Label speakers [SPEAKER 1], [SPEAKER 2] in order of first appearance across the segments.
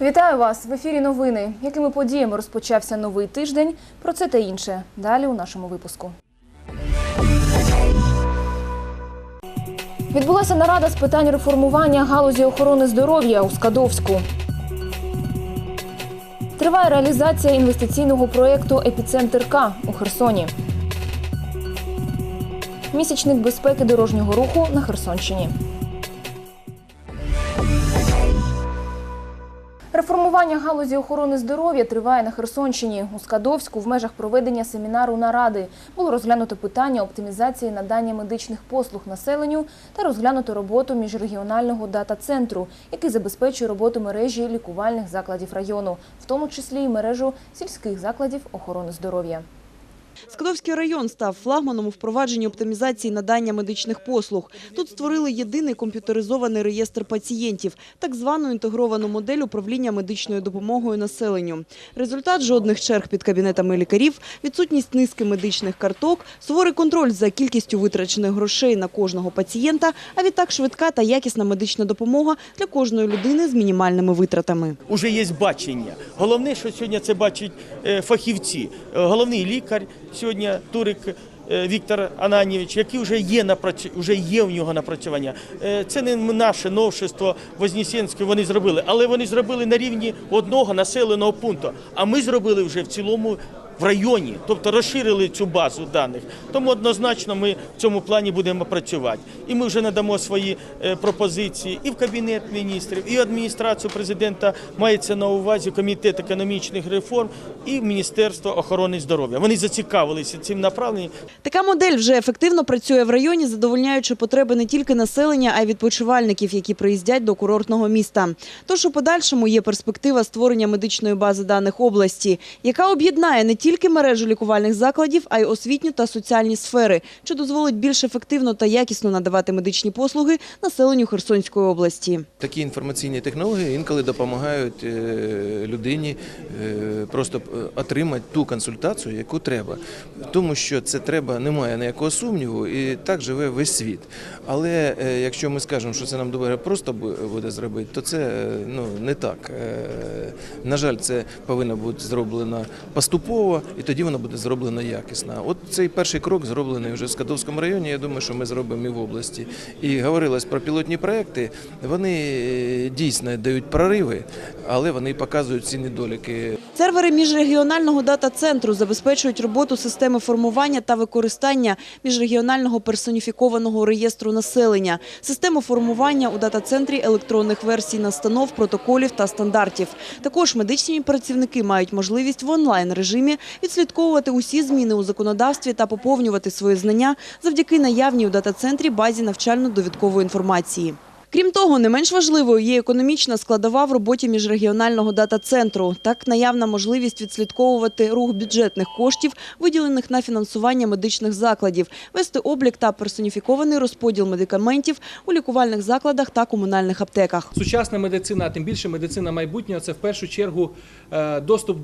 [SPEAKER 1] Вітаю вас в ефірі. Новини. Якими подіями розпочався новий тиждень? Про це та інше далі у нашому випуску. Відбулася нарада з питань реформування галузі охорони здоров'я у Скадовську. Триває реалізація інвестиційного проєкту Епіцентр К у Херсоні. Місячник безпеки дорожнього руху на Херсонщині. Реформування галузі охорони здоров'я триває на Херсонщині. У Скадовську в межах проведення семінару наради було розглянуто питання оптимізації надання медичних послуг населенню та розглянуто роботу міжрегіонального дата-центру, який забезпечує роботу мережі лікувальних закладів району, в тому числі і мережу сільських закладів охорони здоров'я.
[SPEAKER 2] Скадовський район став флагманом у впровадженні оптимізації надання медичних послуг. Тут створили єдиний комп'ютеризований реєстр пацієнтів, так звану інтегровану модель управління медичною допомогою населенню. Результат жодних черг під кабінетами лікарів, відсутність низки медичних карток, суворий контроль за кількістю витрачених грошей на кожного пацієнта, а відтак швидка та якісна медична допомога для кожної людини з мінімальними витратами.
[SPEAKER 3] Уже є бачення. Головне, що сьогодні це бачать е, фахівці. Е, Головний лікар сьогодні Турик. е, Віктор Ананівич, який вже є напрацю... вже є в нього напрацювання. Е, Це не наше новшество Вознесенське, вони зробили, але вони зробили на рівні одного населеного пункту. А ми зробили вже в цілому в районі, тобто розширили цю базу даних. Тому однозначно ми в цьому плані будемо працювати. І ми вже надамо свої е, пропозиції і в кабінет міністрів, і адміністрацію президента мається на увазі комітет економічних реформ і Міністерство охорони здоров'я. Вони зацікавилися цим направленням.
[SPEAKER 2] Така модель вже ефективно працює в районі, задовольняючи потреби не тільки населення, а й відпочивальників, які приїздять до курортного міста. Тож у подальшому є перспектива створення медичної бази даних області, яка об'єднає не тільки мережу лікувальних закладів, а й освітню та соціальні сфери, що дозволить більш ефективно та якісно надавати медичні послуги населенню Херсонської області.
[SPEAKER 4] Такі інформаційні технології інколи допомагають е, людині е, просто е, отримати ту консультацію, яку треба. Тому що це треба, немає ніякого сумніву, і так живе весь світ. Але якщо ми скажемо, що це нам добре просто буде зробити, то це ну, не так. На жаль, це повинно бути зроблено поступово, і тоді воно буде зроблено якісно. От цей перший крок зроблений вже в Скадовському районі. Я думаю, що ми зробимо і в області. І говорилось про пілотні проекти. Вони е, дійсно дають прориви, але вони показують ці недоліки.
[SPEAKER 2] Сервери міжрегіонального дата-центру забезпечують роботу системи формування та використання міжрегіонального персоніфікованого реєстру населення, систему формування у дата-центрі електронних версій настанов, протоколів та стандартів. Також медичні працівники мають можливість в онлайн-режимі відслідковувати усі зміни у законодавстві та поповнювати свої знання завдяки наявній у дата-центрі базі навчально-довідкової інформації. Крім того, не менш важливою є економічна складова в роботі міжрегіонального дата-центру. Так, наявна можливість відслідковувати рух бюджетних коштів, виділених на фінансування медичних закладів, вести облік та персоніфікований розподіл медикаментів у лікувальних закладах та комунальних аптеках.
[SPEAKER 5] Сучасна медицина, а тим більше медицина майбутнього, це в першу чергу е, доступ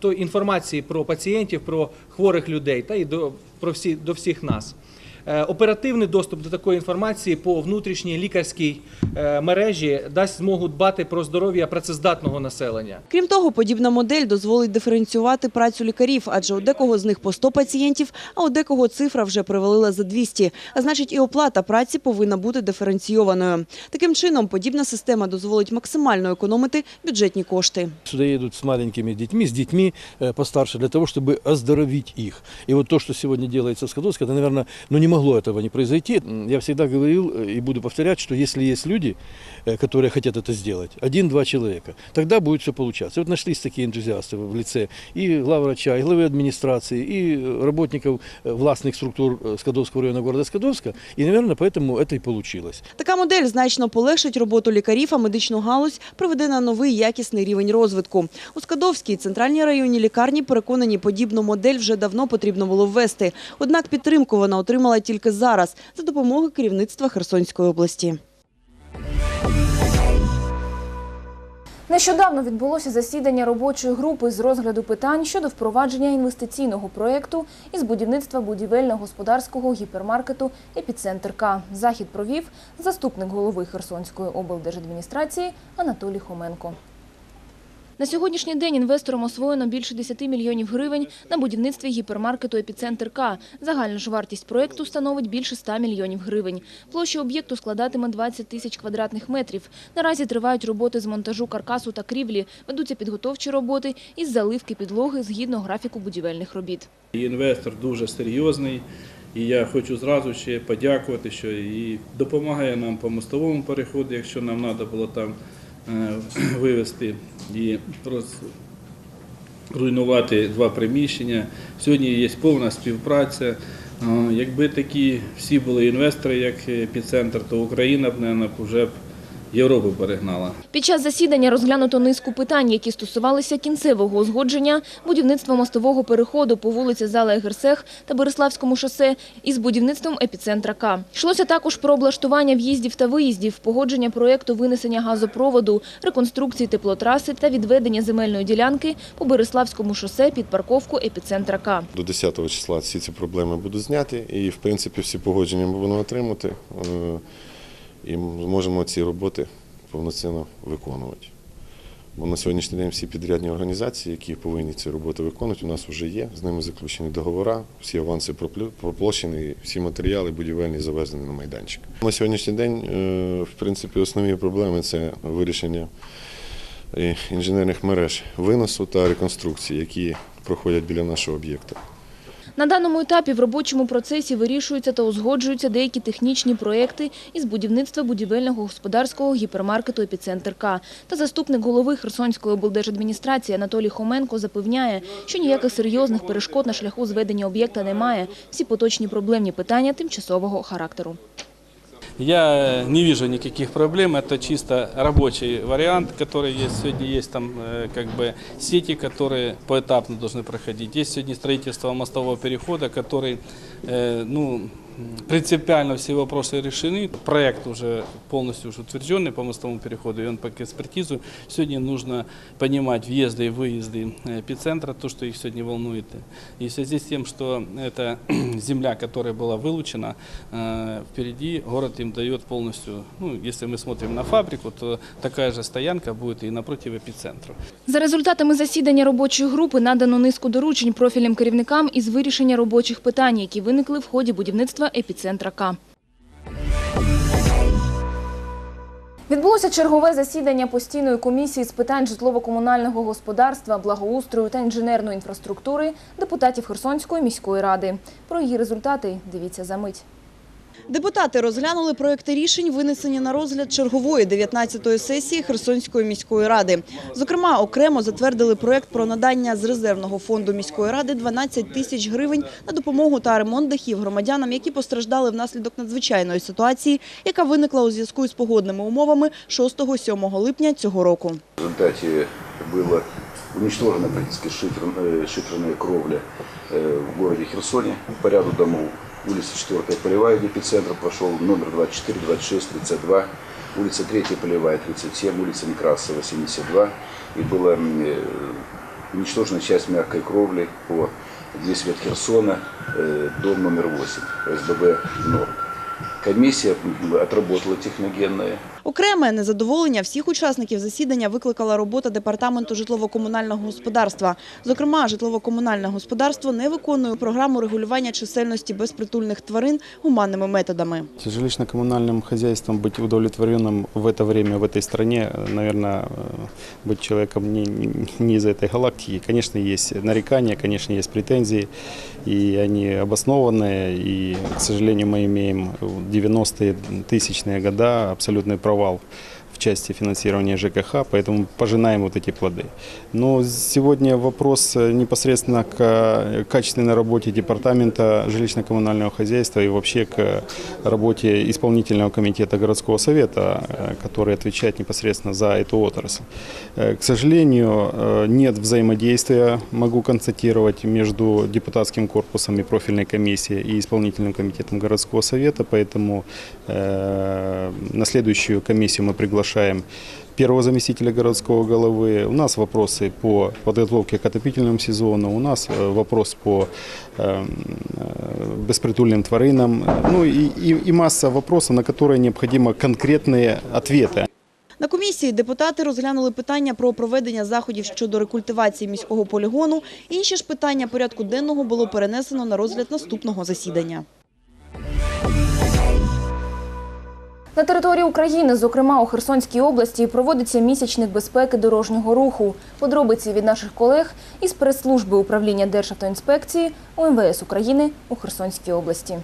[SPEAKER 5] до інформації про пацієнтів, про хворих людей та й до, про всі, до всіх нас. Е, Оперативний доступ до такої інформації по внутрішній лікарській е, мережі дасть змогу дбати про здоров'я працездатного населення.
[SPEAKER 2] Крім того, подібна модель дозволить диференціювати працю лікарів, адже у декого з них по 100 пацієнтів, а у декого цифра вже привалила за 200. А значить, і оплата праці повинна бути диференційованою. Таким чином, подібна система дозволить максимально економити бюджетні кошти.
[SPEAKER 6] Сюда едут с маленькими детьми, с детьми э, постарше, для того, чтобы оздоровить их. И вот то, что сегодня делается в Скадовске, это, наверное, ну не могло этого не произойти. М, Я всегда говорил э, и буду повторять, что если есть люди, э, которые хотят это сделать, один-два человека, тогда будет все получаться. И вот нашлись такие энтузиасты в лице и главврача, и главы администрации, и э, работников э, властных структур э, Скадовского района города Скадовска. И, наверное, поэтому это и получилось.
[SPEAKER 2] Така модель значно полегшить роботу лікарів, а медичну галузь приведе на новий якісний рівень розвитку. У Скадовській центральній районній лікарні переконані, подібну модель вже давно потрібно було ввести. Однак підтримку вона отримала тільки зараз за допомогою керівництва Херсонської області.
[SPEAKER 1] Нещодавно відбулося засідання робочої групи з розгляду питань щодо впровадження інвестиційного проєкту із будівництва будівельно-господарського гіпермаркету «Епіцентр К». Захід провів заступник голови Херсонської облдержадміністрації Анатолій Хоменко. На сьогоднішній день інвесторам освоєно більше 10 мільйонів гривень на будівництві гіпермаркету «Епіцентр К». Загальна ж вартість проєкту становить більше 100 мільйонів гривень. Площа об'єкту складатиме 20 тисяч квадратних метрів. Наразі тривають роботи з монтажу каркасу та крівлі, ведуться підготовчі роботи із заливки підлоги згідно графіку будівельних робіт.
[SPEAKER 7] Інвестор дуже серйозний, і я хочу зразу ще подякувати, що і допомагає нам по мостовому переходу, якщо нам треба було там е, вивезти і руйнувати два приміщення. Сьогодні є повна співпраця. Е, Якби такі всі були інвестори, як епіцентр, то Україна б, мабуть, вже б Європу перегнала.
[SPEAKER 1] Під час засідання розглянуто низку питань, які стосувалися кінцевого узгодження будівництва мостового переходу по вулиці Зала Егерсех та Береславському шосе із будівництвом епіцентра К. Йшлося також про облаштування в'їздів та виїздів, погодження проєкту винесення газопроводу, реконструкції теплотраси та відведення земельної ділянки по Береславському шосе під парковку епіцентра К.
[SPEAKER 8] До 10 числа всі ці проблеми будуть зняті і, в принципі, всі погодження ми будемо отримати е, і зможемо ці роботи повноцінно виконувати. Бо на сьогоднішній день всі підрядні організації, які повинні ці роботи виконувати, у нас вже є. З ними заключені договори, всі аванси проплачені, всі матеріали будівельні завезені на майданчик. На сьогоднішній день, е, в принципі, основні проблеми це вирішення е, інженерних мереж виносу та реконструкції, які проходять біля нашого об'єкту.
[SPEAKER 1] На даному етапі в робочому процесі вирішуються та узгоджуються деякі технічні проекти із будівництва будівельного господарського гіпермаркету «Епіцентр К». Та заступник голови Херсонської облдержадміністрації Анатолій Хоменко запевняє, що ніяких серйозних перешкод на шляху зведення об'єкта немає. Всі поточні проблемні питання тимчасового характеру.
[SPEAKER 9] Я не вижу никаких проблем. Это чисто рабочий вариант, который есть сегодня. Есть там э, как бы сети, которые поэтапно должны проходить. Есть сегодня строительство мостового перехода, который, э, ну, принципиально все вопросы решены. Проект уже полностью уже утвержденный по мостовому переходу, и он по экспертизу. Сегодня нужно понимать въезды и выезды эпицентра, то, что их сегодня волнует. И в связи с тем, что это земля, которая была вылучена, э, впереди город им дает полностью, ну, если мы смотрим на фабрику, то такая же стоянка будет и напротив эпицентра.
[SPEAKER 1] За результатами засідання робочої групи надано низку доручень профільним керівникам із вирішення робочих питань, які виникли в ході будівництва епіцентра К. Відбулося чергове засідання постійної комісії з питань житлово-комунального господарства, благоустрою та інженерної інфраструктури депутатів Херсонської міської ради. Про її результати дивіться за мить.
[SPEAKER 2] Депутати розглянули проекти рішень, винесені на розгляд чергової 19-ї сесії Херсонської міської ради. Зокрема, окремо затвердили проект про надання з резервного фонду міської ради 12 тисяч гривень на допомогу та ремонт дахів громадянам, які постраждали внаслідок надзвичайної ситуації, яка виникла у зв'язку із погодними умовами 6-7 липня цього року.
[SPEAKER 10] В результате было уничтожена практически шифер- э, шиферная кровля э, в городе Херсоне по ряду домов. Улица 4 полевая, эпицентр прошел, номер 24, 26, 32, улица 3 полевая, 37, улица Некрасова, 72. И была м, э, уничтожена часть мягкой кровли. По здесь от Херсона, э, дом номер 8, СББ Норд. Комиссия отработала техногенная,
[SPEAKER 2] Окреме незадоволення всіх учасників засідання викликала робота департаменту житлово-комунального господарства. Зокрема, житлово-комунальне господарство не виконує програму регулювання чисельності безпритульних тварин гуманними методами.
[SPEAKER 11] Жилищно-коммунальным хозяйством быть удовлетворенным в это время в этой стране, наверное, быть человеком не, не- не из этой галактики. Конечно, есть нарекания, конечно, есть претензии, и они обоснованные. И, к сожалению, мы имеем в 90-е тысячные года абсолютный провал В части финансирования ЖКХ, поэтому пожинаем вот эти плоды. Но сегодня вопрос э, непосредственно к э, качественной работе департамента жилищно-коммунального хозяйства и вообще к работе исполнительного комитета городского совета, э, который отвечает непосредственно за эту отрасль. Э, К сожалению, э, нет взаимодействия, могу констатировать, между депутатским корпусом и профильной комиссией и исполнительным комитетом городского совета, поэтому э, на следующую комиссию мы приглашаем первого заместителя городского головы. У нас вопросы по подготовке к отопительному сезону, у нас э, вопрос по э, э, беспритульным тваринам, ну и, и, и масса вопросов, на которые необходимы конкретные ответы.
[SPEAKER 2] На комісії депутати розглянули питання про проведення заходів щодо рекультивації міського полігону. Інші ж питання порядку денного було перенесено на розгляд наступного засідання.
[SPEAKER 1] На території України, зокрема у Херсонській області, проводиться місячник безпеки дорожнього руху. Подробиці від наших колег із прес-служби управління Державтоінспекції УМВС України у Херсонській області.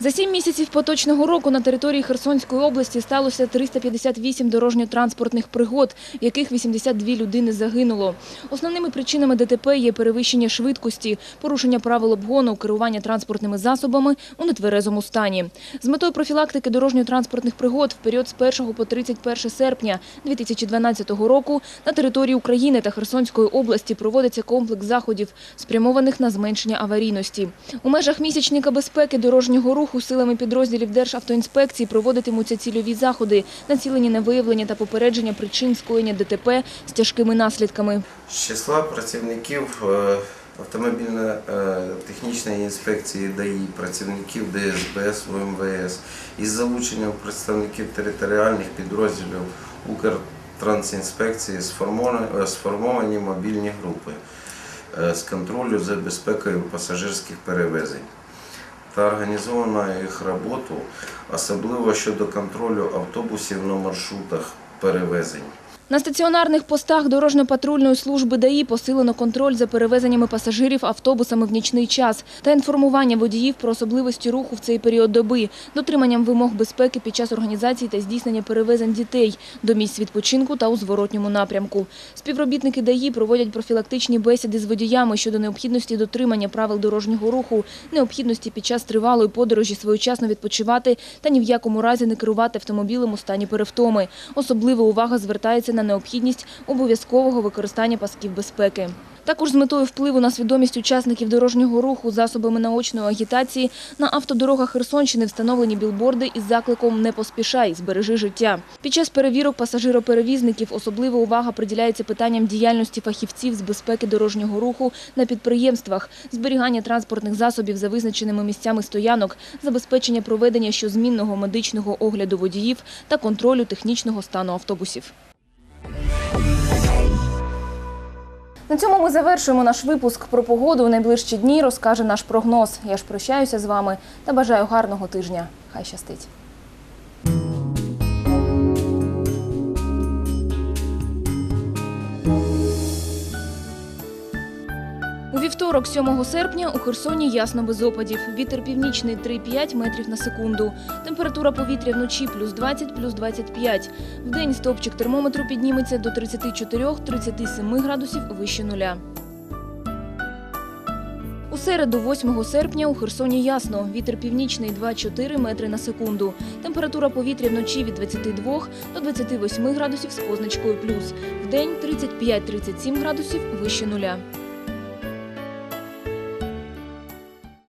[SPEAKER 1] За сім місяців поточного року на території Херсонської області сталося 358 дорожньо-транспортних пригод, в яких 82 людини загинуло. Основними причинами ДТП є перевищення швидкості, порушення правил обгону, керування транспортними засобами у нетверезому стані. З метою профілактики дорожньо-транспортних пригод в період з 1 по 31 серпня 2012 року на території України та Херсонської області проводиться комплекс заходів, спрямованих на зменшення аварійності. У межах місячника безпеки дорожнього руху силами підрозділів Державтоінспекції проводитимуться цільові заходи, націлені на виявлення та попередження причин скоєння ДТП з тяжкими наслідками.
[SPEAKER 12] З числа працівників е, автомобільно-технічної інспекції ДАІ, працівників ДСБС УМВС із залученням представників територіальних підрозділів Укртрансінспекції сформовані, е, мобільні групи е, з контролю за безпекою пасажирських перевезень та організовано їх роботу, особливо щодо контролю автобусів на маршрутах перевезень.
[SPEAKER 1] На стаціонарних постах дорожньо-патрульної служби ДАІ посилено контроль за перевезеннями пасажирів автобусами в нічний час та інформування водіїв про особливості руху в цей період доби, дотриманням вимог безпеки під час організації та здійснення перевезень дітей до місць відпочинку та у зворотньому напрямку. Співробітники ДАІ проводять профілактичні бесіди з водіями щодо необхідності дотримання правил дорожнього руху, необхідності під час тривалої подорожі своєчасно відпочивати та ні в якому разі не керувати автомобілем у стані перевтоми. Особлива увага звертається на необхідність обов'язкового використання пасків безпеки. Також з метою впливу на свідомість учасників дорожнього руху засобами наочної агітації на автодорогах Херсонщини встановлені білборди із закликом «Не поспішай, збережи життя». Під час перевірок пасажироперевізників особлива увага приділяється питанням діяльності фахівців з безпеки дорожнього руху на підприємствах, зберігання транспортних засобів за визначеними місцями стоянок, забезпечення проведення щозмінного медичного огляду водіїв та контролю технічного стану автобусів. На цьому ми завершуємо наш випуск про погоду. У найближчі дні розкаже наш прогноз. Я ж прощаюся з вами та бажаю гарного тижня. Хай щастить. У вівторок, 7 серпня, у Херсоні ясно без опадів. Вітер північний 3-5 метрів на секунду. Температура повітря вночі плюс 20, плюс 25. Вдень стовпчик термометру підніметься до 34-37 градусів вище нуля. У середу, 8 серпня, у Херсоні ясно. Вітер північний 2-4 метри на секунду. Температура повітря вночі від 22 до 28 градусів з позначкою плюс. Вдень 35-37 градусів вище нуля.